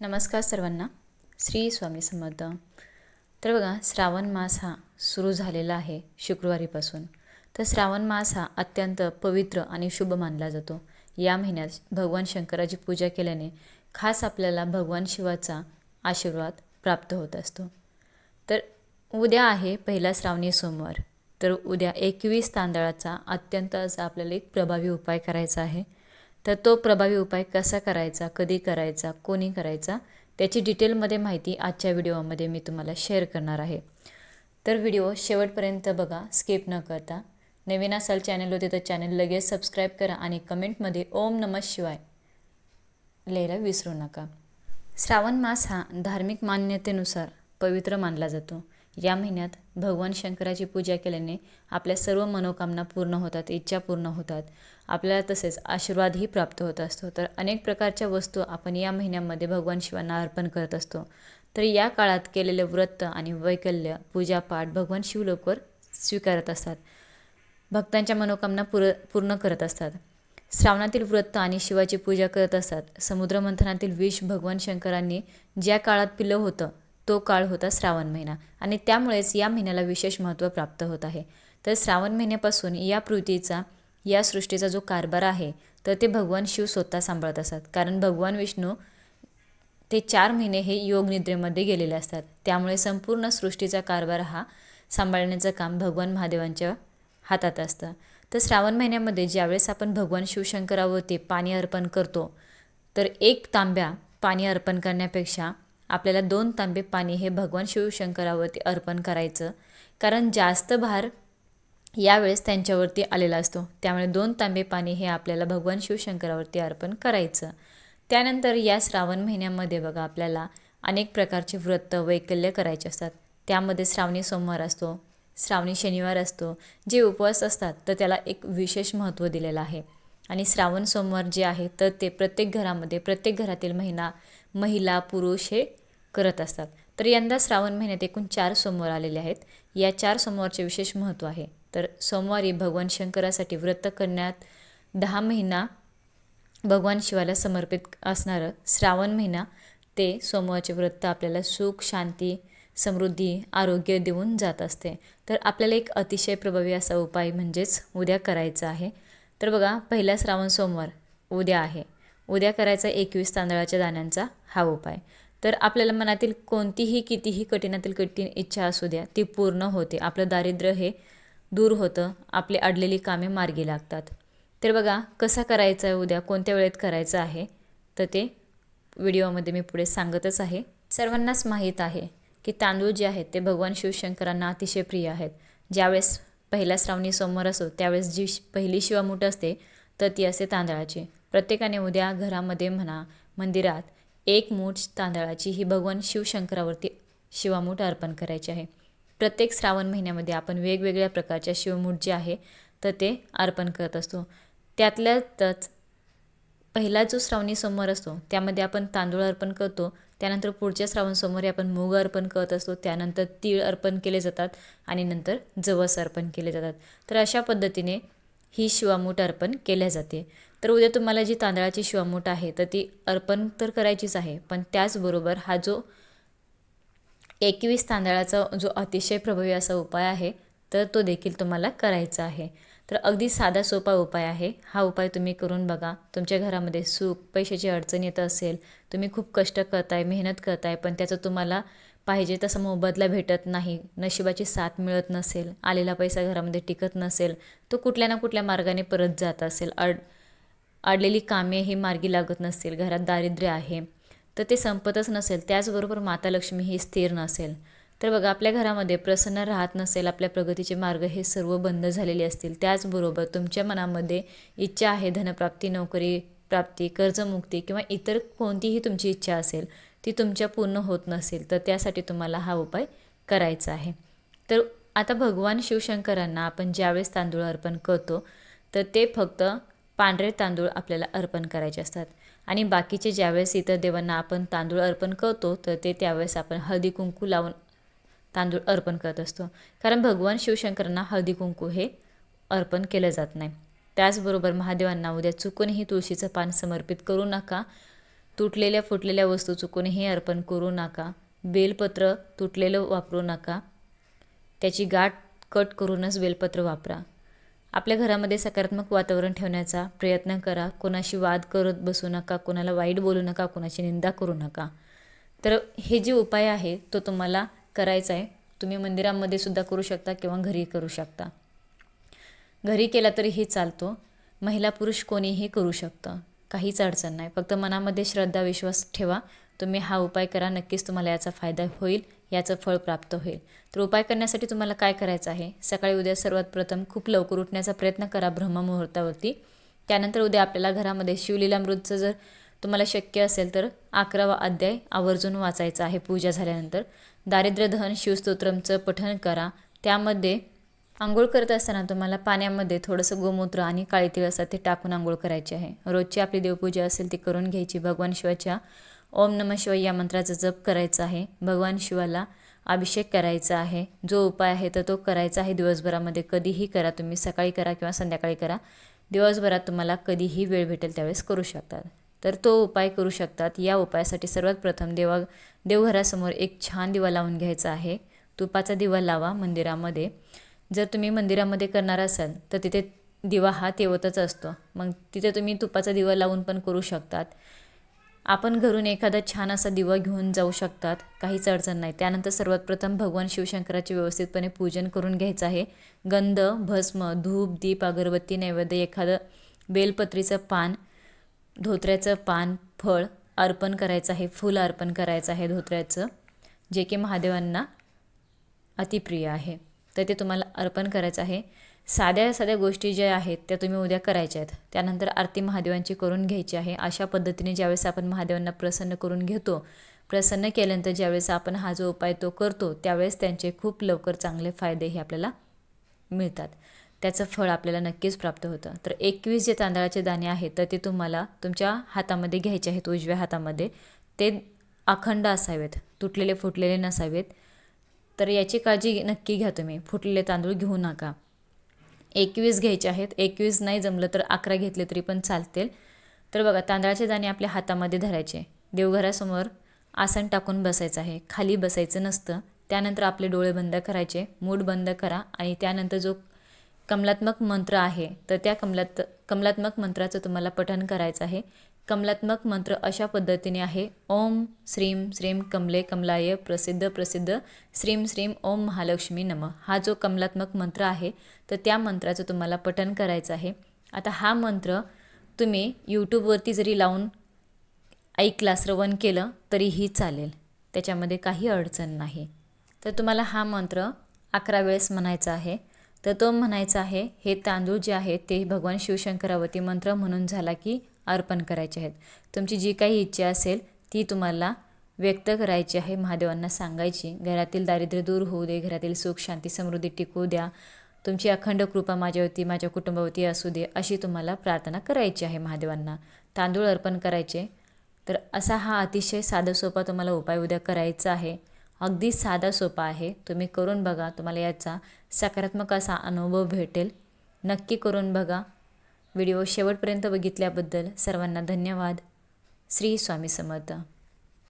नमस्कार सर्वांना. श्री स्वामी समर्थ. तर बघा श्रावण मास हा सुरू झालेला आहे शुक्रवारीपासून. तर श्रावण मास हा अत्यंत पवित्र आणि शुभ मानला जातो. या महिन्यात भगवान शंकराची पूजा केल्याने खास आपल्याला भगवान शिवाचा आशीर्वाद प्राप्त होत असतो. तर उद्या आहे पहिला श्रावणी सोमवार. तर उद्या एकवीस तांदळाचा अत्यंत असा आपल्याला एक प्रभावी उपाय करायचा आहे. तर तो प्रभावी उपाय कसा करायचा कधी करायचा कोणी करायचा त्याची डिटेलमध्ये माहिती आजच्या व्हिडिओमध्ये मी तुम्हाला शेअर करणार आहे. तर व्हिडिओ शेवटपर्यंत बघा स्किप न करता. नवीन असाल चॅनल होते तर चॅनल लगेच सबस्क्राईब करा आणि कमेंटमध्ये ओम नमः शिवाय लिहायला विसरू नका. श्रावण मास हा धार्मिक मान्यतेनुसार पवित्र मानला जातो. या महिन्यात भगवान शंकराची पूजा केल्याने आपल्या सर्व मनोकामना पूर्ण होतात इच्छा पूर्ण होतात. आपल्याला तसेच आशीर्वादही प्राप्त होत असतो. तर अनेक प्रकारच्या वस्तू आपण या महिन्यामध्ये भगवान शिवांना अर्पण करत असतो. तर या काळात केलेले व्रत आणि वैकल्य पूजापाठ भगवान शिव लवकर स्वीकारत असतात. भक्तांच्या मनोकामना पुर पूर्ण करत असतात. श्रावणातील व्रत आणि शिवाची पूजा करत असतात. समुद्रमंथनातील विष भगवान शंकरांनी ज्या काळात पिलं होतं तो काळ होता श्रावण महिना. आणि त्यामुळेच या महिन्याला विशेष महत्त्व प्राप्त होत आहे. तर श्रावण महिन्यापासून या पृथ्वीचा या सृष्टीचा जो कारभार आहे तर ते भगवान शिव स्वतः सांभाळत असतात. कारण भगवान विष्णू ते चार महिने हे योग निद्रेमध्ये गेलेले असतात. त्यामुळे संपूर्ण सृष्टीचा कारभार हा सांभाळण्याचं काम भगवान महादेवांच्या हातात असतं. तर श्रावण महिन्यामध्ये ज्यावेळेस आपण भगवान शिवशंकरावरती पाणी अर्पण करतो तर एक तांब्या पाणी अर्पण करण्यापेक्षा आपल्याला दोन तांबे पाणी हे भगवान शिवशंकरावरती अर्पण करायचं. कारण जास्त भार यावेळेस त्यांच्यावरती आलेला असतो. त्यामुळे दोन तांबे पाणी हे आपल्याला भगवान शिवशंकरावरती अर्पण करायचं. त्यानंतर या श्रावण महिन्यामध्ये बघा आपल्याला अनेक प्रकारचे व्रत वैकल्य करायचे असतात. त्यामध्ये श्रावणी सोमवार असतो श्रावणी शनिवार असतो जे उपवास असतात तर त्याला एक विशेष महत्त्व दिलेलं आहे. आणि श्रावण सोमवार जे आहे तर ते प्रत्येक घरामध्ये प्रत्येक घरातील महिना महिला पुरुष हे करत असतात. तर यंदा श्रावण महिन्यात एकूण चार सोमवार आलेले आहेत. या चार सोमवारचे विशेष महत्त्व आहे. तर सोमवारी भगवान शंकरासाठी व्रत करण्यात दहा महिना भगवान शिवाला समर्पित असणारं श्रावण महिना ते सोमवारचे व्रत आपल्याला सुख शांती समृद्धी आरोग्य देऊन जात असते. तर आपल्याला एक अतिशय प्रभावी असा उपाय म्हणजेच उद्या करायचा आहे. तर बघा पहिला श्रावण सोमवार उद्या आहे. उद्या करायचा एकवीस तांदळाच्या दाण्यांचा हा उपाय. तर आपल्याला मनातील कोणतीही कितीही कठीणातील कठीण इच्छा असू द्या ती पूर्ण होते. आपलं दारिद्र्य हे दूर होतं. आपली अडलेली कामे मार्गी लागतात. तर बघा कसा करायचा आहे उद्या? कोणत्या वेळेत करायचं आहे? तर ते व्हिडिओमध्ये मी पुढे सांगतच आहे. सर्वांनाच माहीत आहे की तांदूळ जे आहेत ते भगवान शिवशंकरांना अतिशय प्रिय आहेत. ज्यावेळेस पहिला श्रावणी सोमवार असो त्यावेळेस जी पहिली शिवामूठ असते तर ती असते तांदळाची. प्रत्येकाने उद्या घरामध्ये म्हणा मंदिरात एक मूठ तांदळाची ही भगवान शिवशंकरावरती शिवामूठ अर्पण करायची आहे. प्रत्येक श्रावण महिन्यामध्ये आपण वेगवेगळ्या प्रकारच्या शिवमूठ जे आहे तर ते अर्पण करत असतो. त्यातल्यातच पहिला जो श्रावणी सोमवार असतो त्यामध्ये आपण तांदूळ अर्पण करतो त्यानंतर पुढच्या श्रावण सोमवारी आपण मूग अर्पण करत असतो. त्यानंतर तीळ अर्पण केले जातात आणि नंतर जवस अर्पण केले जातात. तर अशा पद्धतीने ही शिवामूठ अर्पण केल्या जाते. तर उद्या तुम्हाला जी तांदळाची शिवामूठ आहे तर ती अर्पण तर करायचीच आहे पण त्याचबरोबर हा जो एकवीस तांदळाचा जो अतिशय प्रभावी असा उपाय आहे तर तो देखील तुम्हाला करायचा आहे. तर अगदी साधा सोपा उपाय आहे. हा उपाय तुम्ही करून बघा. तुमच्या घरामध्ये सुख पैशाची अडचण येत असेल तुम्ही खूप कष्ट करताय मेहनत करताय पण त्याचं तुम्हाला पाहिजे तसा मोबदला भेटत नाही नशिबाची साथ मिळत नसेल आलेला पैसा घरामध्ये टिकत नसेल तो कुठल्या ना कुठल्या मार्गाने परत जात असेल. अड अडलेली कामे ही मार्गी लागत नसतील. घरात दारिद्र्य आहे. तर ते संपतच नसेल. त्याचबरोबर माता लक्ष्मी ही स्थिर नसेल. तर बघा आपल्या घरामध्ये प्रसन्न राहत नसेल आपल्या प्रगतीचे मार्ग हे सर्व बंद झालेले असतील त्याचबरोबर तुमच्या मनामध्ये इच्छा आहे धनप्राप्ती नोकरी प्राप्ती कर्जमुक्ती किंवा इतर कोणतीही तुमची इच्छा असेल ती तुमच्या पूर्ण होत नसेल तर त्यासाठी तुम्हाला हा उपाय करायचा आहे. तर आता भगवान शिवशंकरांना आपण ज्यावेळेस तांदूळ अर्पण करतो तर ते फक्त पांढरे तांदूळ आपल्याला अर्पण करायचे असतात. आणि बाकीचे ज्यावेळेस इतर देवांना आपण तांदूळ अर्पण करतो तर ते त्यावेळेस आपण हळदी कुंकू लावून तांदूळ अर्पण करत असतो. कारण भगवान शिवशंकरांना हळदी कुंकू हे अर्पण केलं जात नाही. त्याचबरोबर महादेवांना उद्या चुकूनही तुळशीचं पान समर्पित करू नका. तुटलेल्या फुटलेल्या वस्तू चुकूनही अर्पण करू नका. बेलपत्र तुटलेलं वापरू नका. त्याची गाठ कट करूनच बेलपत्र वापरा. आपल्या घरामध्ये सकारात्मक वातावरण ठेवण्याचा प्रयत्न करा. कोणाशी वाद करत बसू नका. कोणाला वाईट बोलू नका. कोणाची निंदा करू नका. तर हे जे उपाय आहे तो तुम्हाला करायचा आहे तुम्ही मंदिरामध्ये सुद्धा करू शकता किंवा घरी करू शकता. घरी केला तरीही चालतो महिला पुरुष कोणीही करू शकतं काहीच अडचण नाही. फक्त मनामध्ये श्रद्धा विश्वास ठेवा. तुम्ही हा उपाय करा नक्कीच तुम्हाला याचा फायदा होईल याचं फळ प्राप्त होईल. तर उपाय करण्यासाठी तुम्हाला काय करायचं आहे? सकाळी उद्या सर्वात प्रथम खूप लवकर उठण्याचा प्रयत्न करा ब्रह्ममुहूर्तावरती. त्यानंतर उद्या आपल्याला घरामध्ये शिवलीलामृतचं जर तुम्हाला शक्य असेल तर अकरावा अध्याय आवर्जून वाचायचा आहे पूजा झाल्यानंतर. दारिद्र्यदहन शिवस्तोत्रमचं पठण करा. त्यामध्ये आंघोळ करत असताना तुम्हाला पाण्यामध्ये थोडंसं गोमूत्र आणि काळी तिळ असतात ते टाकून आंघोळ करायची आहे. रोजची आपली देवपूजा असेल ती करून घ्यायची. भगवान शिवाच्या ओम नम शिवाय या मंत्राचा जप करायचा आहे. भगवान शिवाला अभिषेक करायचा आहे. जो उपाय आहे तर तो करायचा आहे. दिवसभरामध्ये कधीही करा तुम्ही. सकाळी करा किंवा संध्याकाळी करा. दिवसभरात तुम्हाला कधीही वेळ भेटेल त्यावेळेस करू शकतात. तर तो उपाय करू शकतात. या उपायासाठी सर्वात प्रथम देवा देवघरासमोर एक छान दिवा लावून घ्यायचा आहे. तुपाचा दिवा लावा मंदिरामध्ये. जर तुम्ही मंदिरामध्ये करणार असाल तर तिथे दिवा हा तेवतच असतो. मग तिथे तुम्ही तुपाचा दिवा लावून पण करू शकतात. आपण घरून एखादा छान असा दिवा घेऊन जाऊ शकतात. काहीच अडचण नाही. त्यानंतर सर्वात प्रथम भगवान शिवशंकराचे व्यवस्थितपणे पूजन करून घ्यायचं आहे. गंध भस्म धूप दीप अगरबत्ती नैवेद्य एखादं बेलपत्रीचं पान धोत्र्याचं पान फळ अर्पण करायचं आहे फुल अर्पण करायचं आहे धोत्र्याचं जे की महादेवांना अतिप्रिय आहे. तर ते तुम्हाला अर्पण करायचं आहे. साध्या साध्या गोष्टी ज्या आहेत त्या तुम्ही उद्या करायच्या आहेत. त्यानंतर आरती महादेवांची करून घ्यायची आहे. अशा पद्धतीने ज्यावेळेस आपण महादेवांना प्रसन्न करून घेतो प्रसन्न केल्यानंतर ज्यावेळेस आपण हा जो उपाय तो करतो त्यावेळेस त्यांचे खूप लवकर चांगले फायदे हे आपल्याला मिळतात. त्याचं फळ आपल्याला नक्कीच प्राप्त होतं. तर एकवीस जे तांदळाचे दाणे आहेत तर ते तुम्हाला तुमच्या हातामध्ये घ्यायचे आहेत उजव्या हातामध्ये. ते अखंड असावेत तुटलेले फुटलेले नसावेत. तर याची काळजी नक्की घ्या तुम्ही. फुटलेले तांदूळ घेऊ नका. एकवीस घ्यायचे आहेत. एकवीस नाही जमलं तर अकरा घेतले तरी पण चालतील. तर बघा तांदळाचे दाणे आपल्या हातामध्ये धरायचे. देवघरासमोर आसन टाकून बसायचं आहे. खाली बसायचं नसतं. त्यानंतर आपले डोळे बंद करायचे. मूठ बंद करा आणि त्यानंतर जो कमलात्मक मंत्र आहे तर त्या कमलात कमलात्मक मंत्राचं तुम्हाला पठन करायचं आहे. कमलात्मक मंत्र अशा पद्धतीने आहे. ओम श्रीम श्रीम कमले कमलाय प्रसिद्ध प्रसिद्ध. श्रीम श्रीम ओम महालक्ष्मी नम. हा जो कमलात्मक मंत्र आहे तर त्या मंत्राचं तुम्हाला पठन करायचं आहे. आता हा मंत्र तुम्ही यूट्यूबवरती जरी लावून ऐकला श्रवण केलं तरीही चालेल. त्याच्यामध्ये काही अडचण नाही. तर तुम्हाला हा मंत्र अकरा वेळेस म्हणायचा आहे. तर तो म्हणायचा आहे हे तांदूळ जे आहेत ते भगवान शिवशंकरावती मंत्र म्हणून झाला की अर्पण करायचे आहेत. तुमची जी काही इच्छा असेल ती तुम्हाला व्यक्त करायची आहे महादेवांना सांगायची. घरातील दारिद्र्य दूर होऊ दे घरातील सुख शांती समृद्धी टिकू द्या. तुमची अखंड कृपा माझ्यावरती माझ्या कुटुंबावरती असू दे अशी तुम्हाला प्रार्थना करायची आहे महादेवांना. तांदूळ अर्पण करायचे. तर असा हा अतिशय साधा सोपा तुम्हाला उपाय उद्या करायचा आहे. अगदी साधा सोपा आहे. तुम्ही करून बघा तुम्हाला याचा सकारात्मक असा अनुभव भेटेल. नक्की करून बघा. व्हिडिओ शेवटपर्यंत बघितल्याबद्दल सर्वांना धन्यवाद. श्री स्वामी समर्थ.